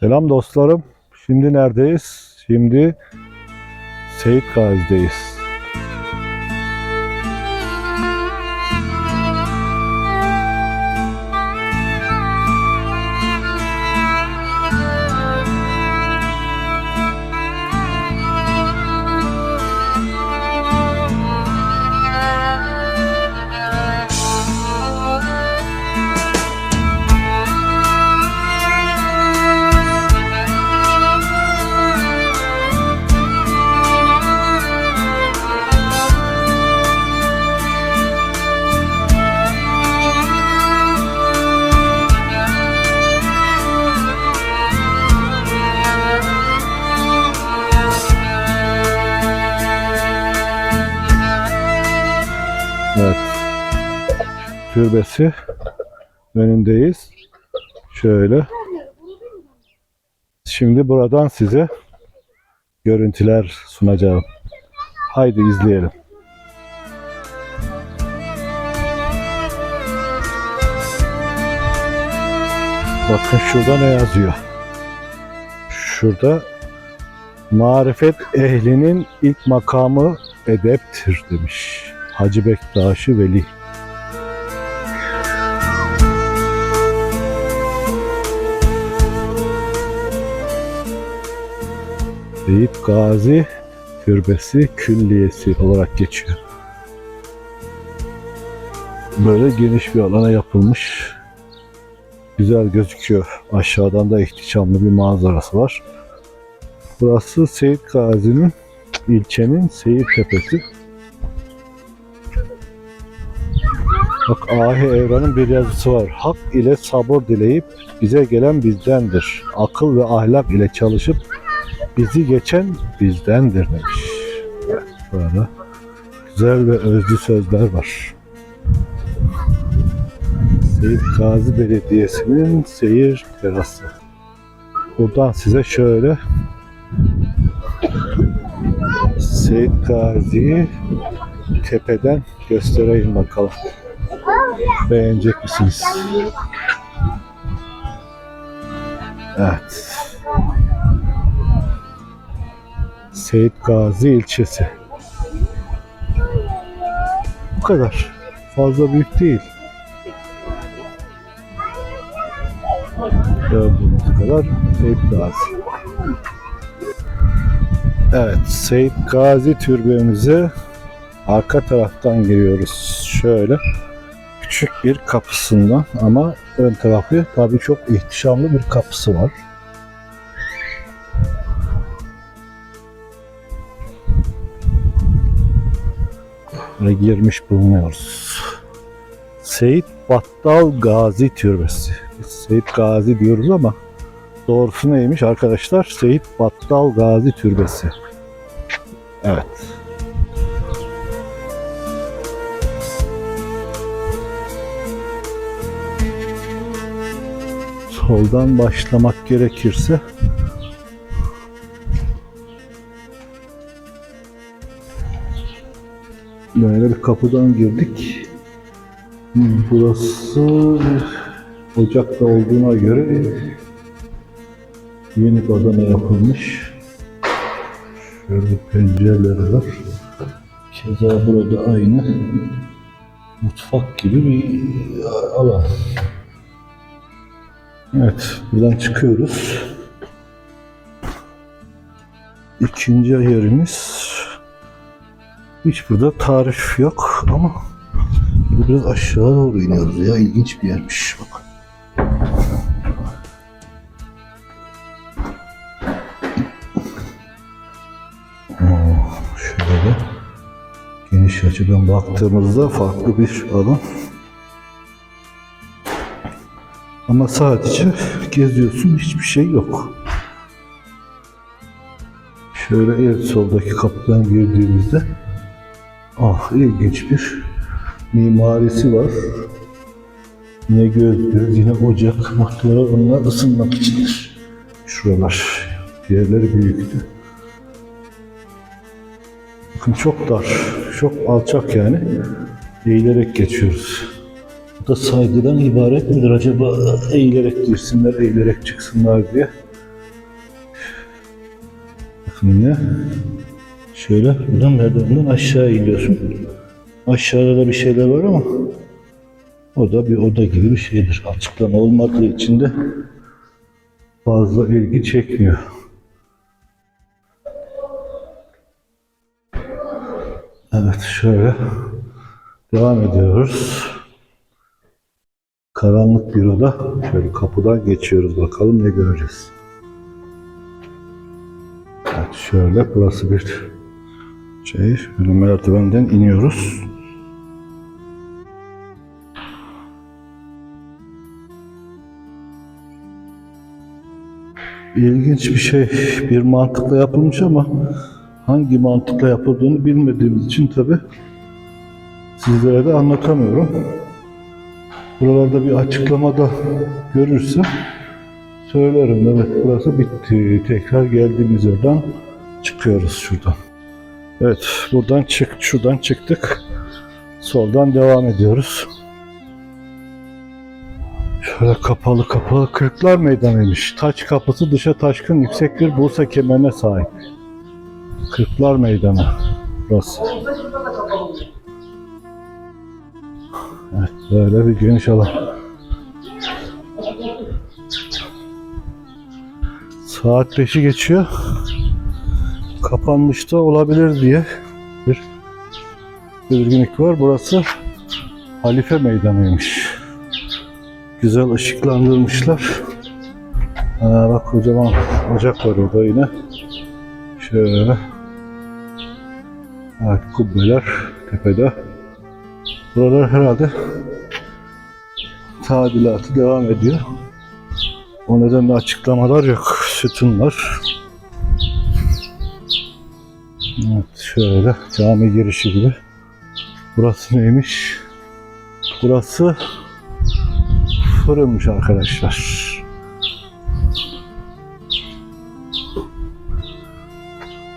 Selam dostlarım. Şimdi neredeyiz? Şimdi Seyit Gazi'deyiz. Türbesi önündeyiz. Şöyle. Şimdi buradan size görüntüler sunacağım. Haydi izleyelim. Bakın şurada ne yazıyor? Şurada marifet ehlinin ilk makamı edeptir demiş. Hacı Bektaşi Veli. Seyit Gazi Türbesi Külliyesi olarak geçiyor. Böyle geniş bir alana yapılmış. Güzel gözüküyor. Aşağıdan da ihtişamlı bir manzarası var. Burası Seyit Gazi'nin ilçenin Seyit Tepesi. Bak Ahi Evran'ın bir yazısı var. Hak ile sabır dileyip bize gelen bizdendir. Akıl ve ahlak ile çalışıp bizi geçen bizdendir demiş. Evet, güzel ve özlü sözler var. Seyit Gazi Belediyesi'nin seyir terası. Buradan size şöyle Seyit Gazi'yi tepeden göstereyim bakalım. Beğenecek misiniz? Evet. Seyit Gazi ilçesi. Bu kadar. Fazla büyük değil. Gördüğünüz kadar Seyit Gazi. Evet, Seyit Gazi türbemize arka taraftan giriyoruz. Şöyle küçük bir kapısından ama ön tarafı tabii çok ihtişamlı bir kapısı var. Girmiş bulunuyoruz. Seyit Battal Gazi Türbesi. Biz Seyit Gazi diyoruz ama doğrusu neymiş arkadaşlar? Seyit Battal Gazi Türbesi. Evet. soldan başlamak gerekirse böyle bir kapıdan girdik. Burası ocakta olduğuna göre yeni bir adana yapılmış. Şöyle pencereleri var. Keza burada aynı mutfak gibi bir alan. Evet, buradan çıkıyoruz. İkinci yerimiz hiç burada tarif yok ama biraz aşağı doğru iniyoruz ya ilginç bir yermiş bak. Şöyle geniş açıdan baktığımızda farklı bir alan. Ama sadece geziyorsun hiçbir şey yok. Şöyle en soldaki kapıdan girdiğimizde ah ilginç bir mimarisi var. Yine göz göz, yine ocak. Muhtemelen onlar ısınmak içindir. Şuralar. Diğerleri büyüktü. Bakın çok dar, çok alçak yani. Eğilerek geçiyoruz. Bu da saygıdan ibaret midir acaba? Eğilerek girsinler, eğilerek çıksınlar diye. Yine şöyle buradan merdivenden aşağı iniyorsun. Aşağıda da bir şeyler var ama o da bir oda gibi bir şeydir. Açıklama olmadığı için de fazla ilgi çekmiyor. Evet şöyle devam ediyoruz. Karanlık bir oda. Şöyle kapıdan geçiyoruz bakalım ne göreceğiz. Evet şöyle burası bir şey. Merdivenden iniyoruz. İlginç bir şey, bir mantıkla yapılmış ama hangi mantıkla yapıldığını bilmediğimiz için tabi sizlere de anlatamıyorum. Buralarda bir açıklamada görürsem söylerim. Evet burası bitti. Tekrar geldiğimiz yerden çıkıyoruz şuradan. Evet buradan çık, şuradan çıktık. Soldan devam ediyoruz. Şöyle kapalı kapalı Kırklar Meydanı'ymış. Taç kapısı dışa taşkın yüksek bir Bursa kemerine sahip. Kırklar Meydanı burası. Evet böyle bir geniş alan. Saat 5'i geçiyor. Kapanmış da olabilir diye bir tedirginlik var. Burası Halife Meydanı'ymış. Güzel ışıklandırmışlar. Aa, bak kocaman ocak var orada yine. Şöyle. Evet, kubbeler tepede. Buralar herhalde tadilatı devam ediyor. O nedenle açıklamalar yok. Sütunlar. Şöyle cami girişi gibi. Burası neymiş? Burası fırınmış arkadaşlar.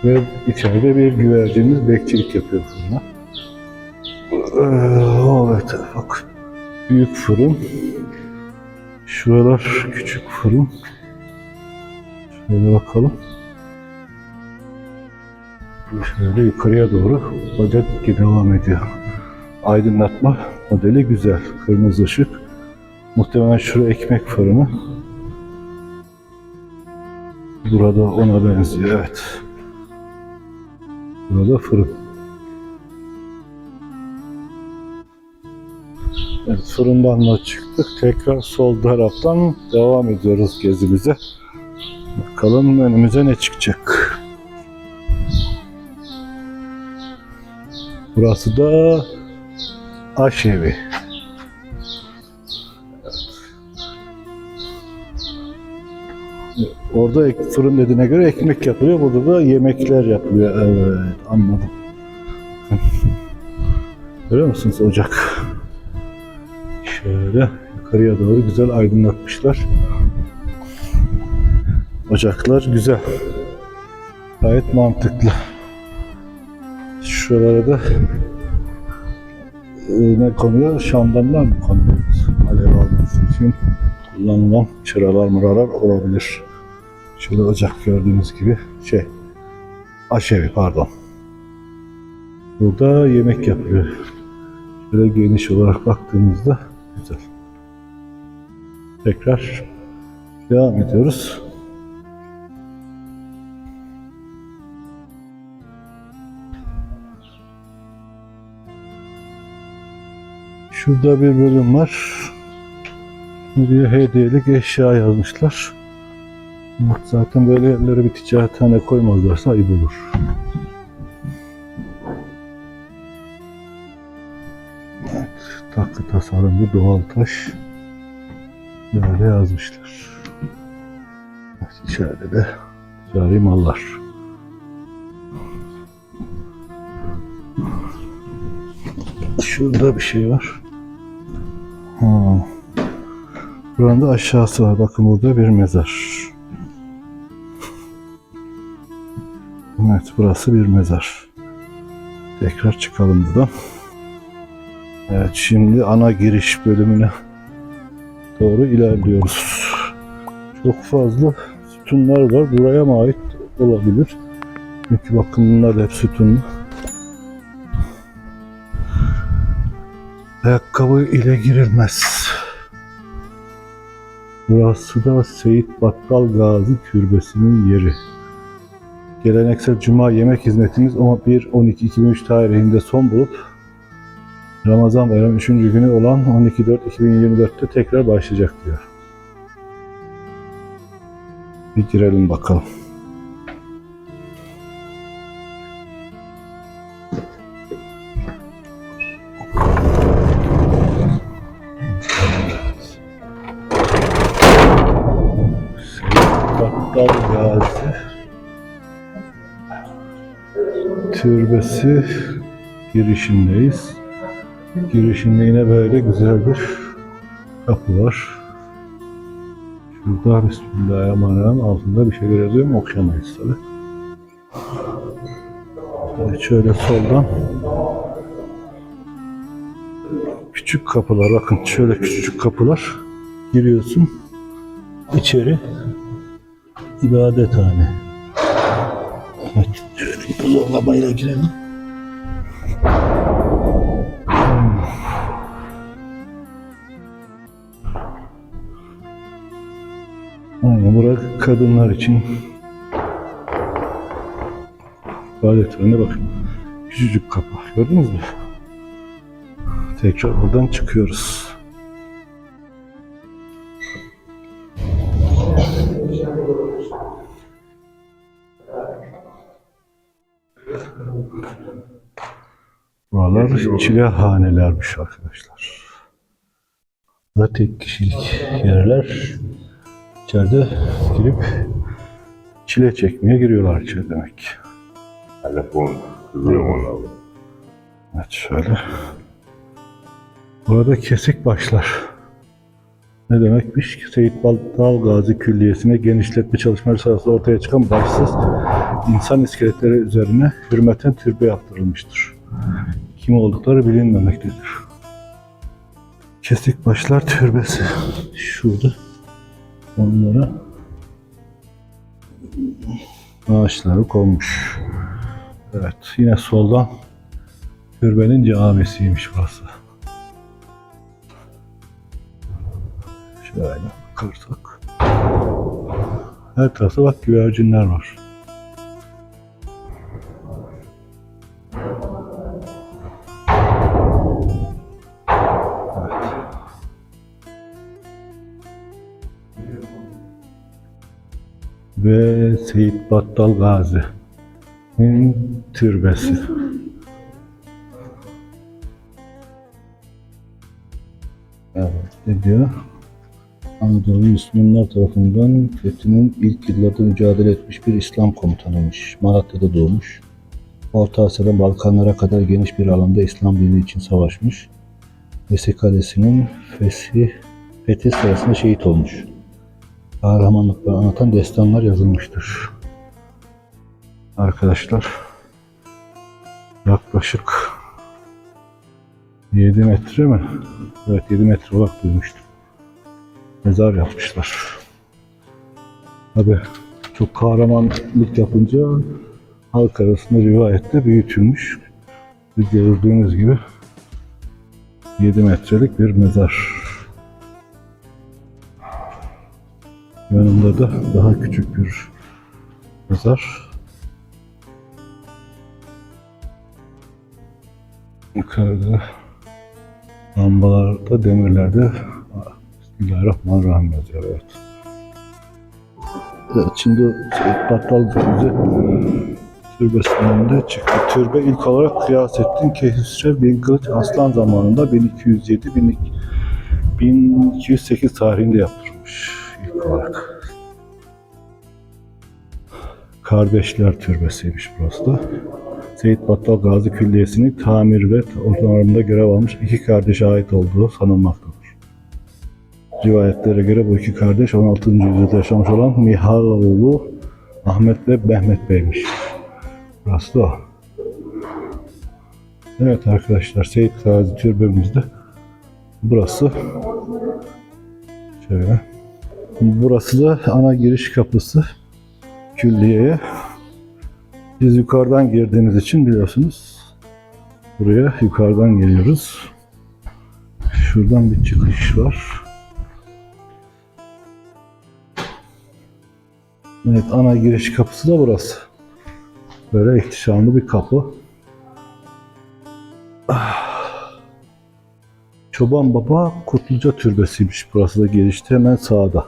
Ve içeride bir güvercinimiz bekçilik yapıyor fırına. Ee, Evet bak. Büyük fırın. Şuralar küçük fırın. Şöyle bakalım. Şöyle yukarıya doğru bacak gibi devam ediyor. Aydınlatma modeli güzel. Kırmızı ışık. Muhtemelen şurada ekmek fırını. Burada ona benziyor evet. Burada fırın. Evet, fırından da çıktık. Tekrar sol taraftan devam ediyoruz gezimize. Bakalım önümüze ne çıkacak. Burası da aşevi. Orada fırın dediğine göre ekmek yapılıyor. Burada da yemekler yapılıyor. Evet anladım. Görüyor musunuz ocak? Şöyle yukarıya doğru güzel aydınlatmışlar. Ocaklar güzel. Gayet mantıklı. Şuralara da e, ne konuyor? Şamdanlar mı konuyor? Alev alması için kullanılan çıralar mıralar olabilir. Şöyle ocak gördüğünüz gibi şey aşevi pardon. Burada yemek yapıyor. Şöyle geniş olarak baktığımızda güzel. Tekrar devam ediyoruz. Şurada bir bölüm var. Buraya hediyelik eşya yazmışlar. Zaten böyle yerlere bir ticarethane koymazlarsa ayıp olur. Evet, takı tasarımlı doğal taş. Böyle yazmışlar. Evet, İçeride de ticari mallar. Şurada bir şey var. Buranın da aşağısı var. Bakın burada bir mezar. Evet burası bir mezar. Tekrar çıkalım buradan. Evet şimdi ana giriş bölümüne doğru ilerliyoruz. Çok fazla sütunlar var. Buraya mı ait olabilir? Çünkü bakın bunlar hep sütunlu. Ayakkabı ile girilmez. Burası da Seyit Battal Gazi Türbesi'nin yeri. Geleneksel Cuma yemek hizmetimiz 1-12-2003 tarihinde son bulup Ramazan bayramı 3. günü olan 12.4.2024'te tekrar başlayacak diyor. Bir girelim bakalım. Türbesi girişindeyiz. Girişinde yine böyle güzel bir kapı var. Şurada Bismillahirrahmanirrahim altında bir şeyler yazıyor mu okuyamayız tabi. Şöyle soldan küçük kapılar bakın şöyle küçücük kapılar giriyorsun içeri ibadethane. Evet, şöyle zorlamayla girelim. Burası kadınlar için ibadethane bakın. Küçücük kapı. Gördünüz mü? Tekrar buradan çıkıyoruz. Buralar çilehanelermiş arkadaşlar. Burada tek kişilik yerler. İçeride girip çile çekmeye giriyorlar içeri demek ki. Telefon kızıyor ona. Evet şöyle. Burada kesik başlar. Ne demekmiş? Seyit Baltal Gazi Külliyesi'ne genişletme çalışmaları sırasında ortaya çıkan başsız insan iskeletleri üzerine hürmeten türbe yaptırılmıştır. Kim oldukları bilinmemektedir. Kesik başlar türbesi. Şurada. Onlara ağaçları konmuş. Evet, yine soldan türbenin camisiymiş burası. Şöyle bakarsak. Her tarafta bak güvercinler var. Ve Seyit Battal Gazi'nin türbesi. Evet, ne diyor? Anadolu Müslümanlar tarafından fethinin ilk yıllarda mücadele etmiş bir İslam komutanıymış. Malatya'da doğmuş. Orta Asya'dan Balkanlara kadar geniş bir alanda İslam dini için savaşmış. Mesih Kalesi'nin fethi, fethi sırasında şehit olmuş. Kahramanlıkları anlatan destanlar yazılmıştır. Arkadaşlar yaklaşık 7 metre mi? Evet 7 metre olarak duymuştum. Mezar yapmışlar. Tabi çok kahramanlık yapınca halk arasında rivayette büyütülmüş. Biz gördüğünüz gibi 7 metrelik bir mezar. Yanında da daha küçük bir mezar. Yukarıda lambalarda, demirlerde Bismillahirrahmanirrahim yazıyor evet. Evet şimdi Battal Gazi türbesinin de çıktı. Türbe ilk olarak Kıyasettin Kehüsrev bin Kılıç Aslan zamanında 1207 1208 tarihinde yaptırılmış ilk olarak. Kardeşler Türbesi'ymiş burası da. Seyit Battal Gazi Külliyesi'nin tamir ve onarımında görev almış iki kardeşe ait olduğu sanılmaktadır. Rivayetlere göre bu iki kardeş 16. yüzyılda yaşamış olan Mihaloğlu Ahmet ve Mehmet Bey'miş. Burası da. Evet arkadaşlar Seyit Gazi Türbemizde burası şöyle burası da ana giriş kapısı külliyeye Biz yukarıdan girdiğimiz için biliyorsunuz buraya yukarıdan geliyoruz. Şuradan bir çıkış var. Evet ana giriş kapısı da burası. Böyle ihtişamlı bir kapı. Çoban Baba Kutluca Türbesi'ymiş burası da girişte hemen sağda.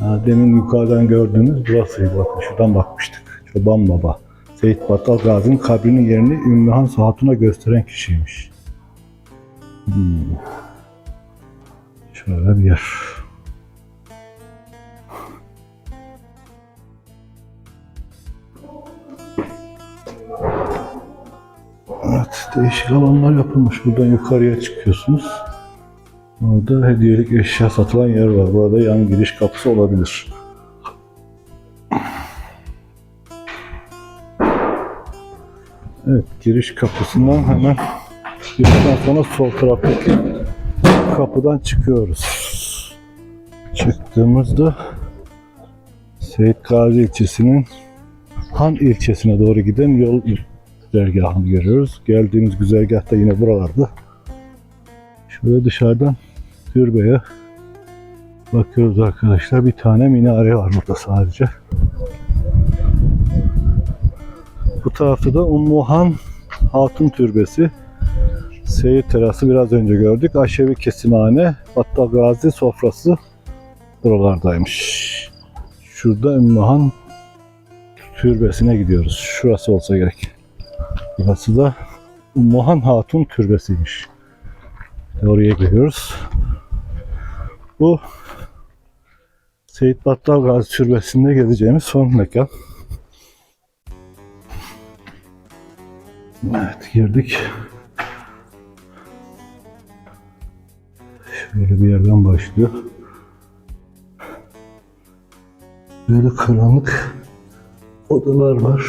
Demin yukarıdan gördüğünüz burasıydı. Bakın şuradan bakmıştık. Çoban Baba. Seyit Battal Gazi'nin kabrinin yerini Ümmühan Hatun'a gösteren kişiymiş. Hmm. Şöyle bir yer. Evet, değişik alanlar yapılmış. Buradan yukarıya çıkıyorsunuz. Orada hediyelik eşya satılan yer var. Burada yan giriş kapısı olabilir. Evet, giriş kapısından hemen girişten sonra sol taraftaki kapıdan çıkıyoruz. Çıktığımızda Seyit Gazi ilçesinin Han ilçesine doğru giden yol güzergahını görüyoruz. Geldiğimiz güzergah da yine buralarda. Şöyle dışarıdan türbeye bakıyoruz arkadaşlar. Bir tane minare var burada sadece. Bu tarafta da Ummuhan Hatun Türbesi. Seyir terası biraz önce gördük. Aşevi kesimhane, Battal Gazi sofrası buralardaymış. Şurada Ummuhan Türbesi'ne gidiyoruz. Şurası olsa gerek. Burası da Ummuhan Hatun Türbesi'ymiş. Oraya gidiyoruz. Bu Seyit Battal Gazi Türbesi'nde gezeceğimiz son mekan. Evet girdik. Şöyle bir yerden başlıyor. Böyle karanlık odalar var.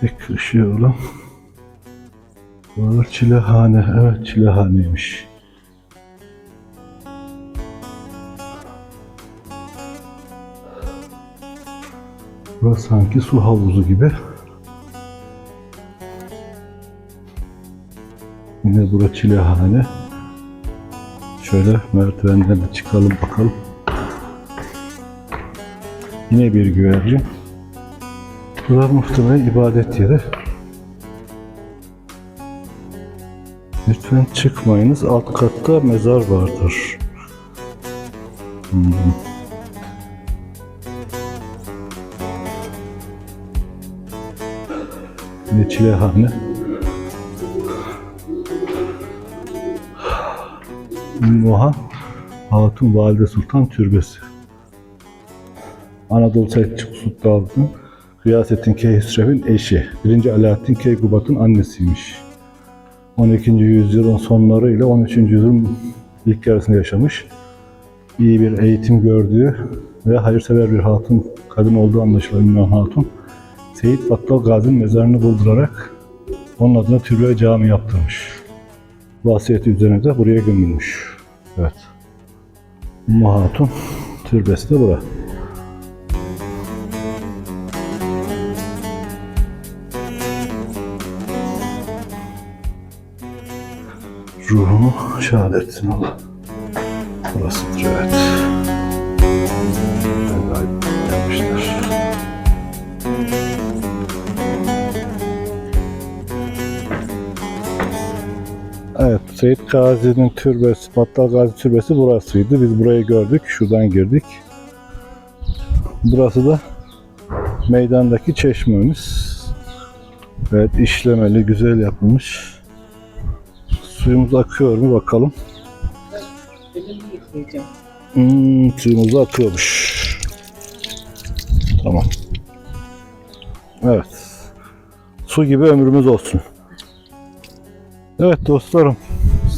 Tek ışığı olan. Buralar çilehane. Evet çilehaneymiş. Burası sanki su havuzu gibi. Yine burası çilehane. Şöyle merdivenden de çıkalım bakalım. Yine bir güvercin. Burası muhtemelen ibadet yeri. Lütfen çıkmayınız. Alt katta mezar vardır. Hmm. Ne çilehane. Moha Hatun Valide Sultan Türbesi. Anadolu Selçuk Sultanı Gıyasettin Keyhüsrev'in eşi. 1. Alaaddin Keykubat'ın annesiymiş. 12. yüzyılın sonları ile 13. yüzyılın ilk yarısında yaşamış. İyi bir eğitim gördüğü ve hayırsever bir hatun, kadın olduğu anlaşılan Ünvan Hatun, Seyit Battal Gazi'nin mezarını buldurarak onun adına türbe cami yaptırmış. Vasiyeti üzerine de buraya gömülmüş. Evet. Ümmü Hatun türbesi de bura. Ruhumu şad etsin Allah. Burasıdır evet. Yapmışlar. Evet, Seyit Gazi'nin türbesi, Battal Gazi türbesi burasıydı. Biz burayı gördük, şuradan girdik. Burası da meydandaki çeşmemiz. Evet, işlemeli, güzel yapılmış. Suyumuz akıyor mu bakalım. Hmm, suyumuz da akıyormuş. Tamam. Evet. Su gibi ömrümüz olsun. Evet dostlarım.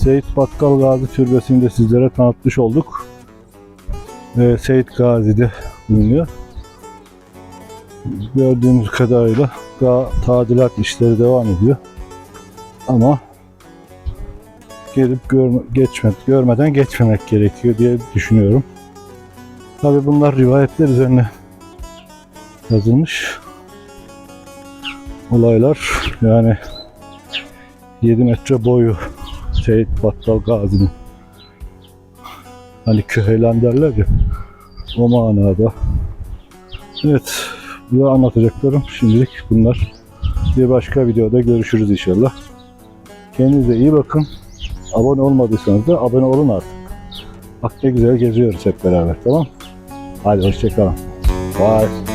Seyit Bakkal Gazi Türbesi'ni de sizlere tanıtmış olduk. Ee, Seyit Gazi'de bulunuyor. Gördüğümüz kadarıyla daha tadilat işleri devam ediyor. Ama gelip görme, geçme, görmeden geçmemek gerekiyor diye düşünüyorum. Tabi bunlar rivayetler üzerine yazılmış olaylar. Yani 7 metre boyu Seyit Battal Gazi'nin hani küheylan derler ya o manada. Evet bu anlatacaklarım şimdilik bunlar. Bir başka videoda görüşürüz inşallah. Kendinize iyi bakın. Abone olmadıysanız da abone olun artık. Bak ne güzel geziyoruz hep beraber tamam Hadi hoşçakalın. Bye.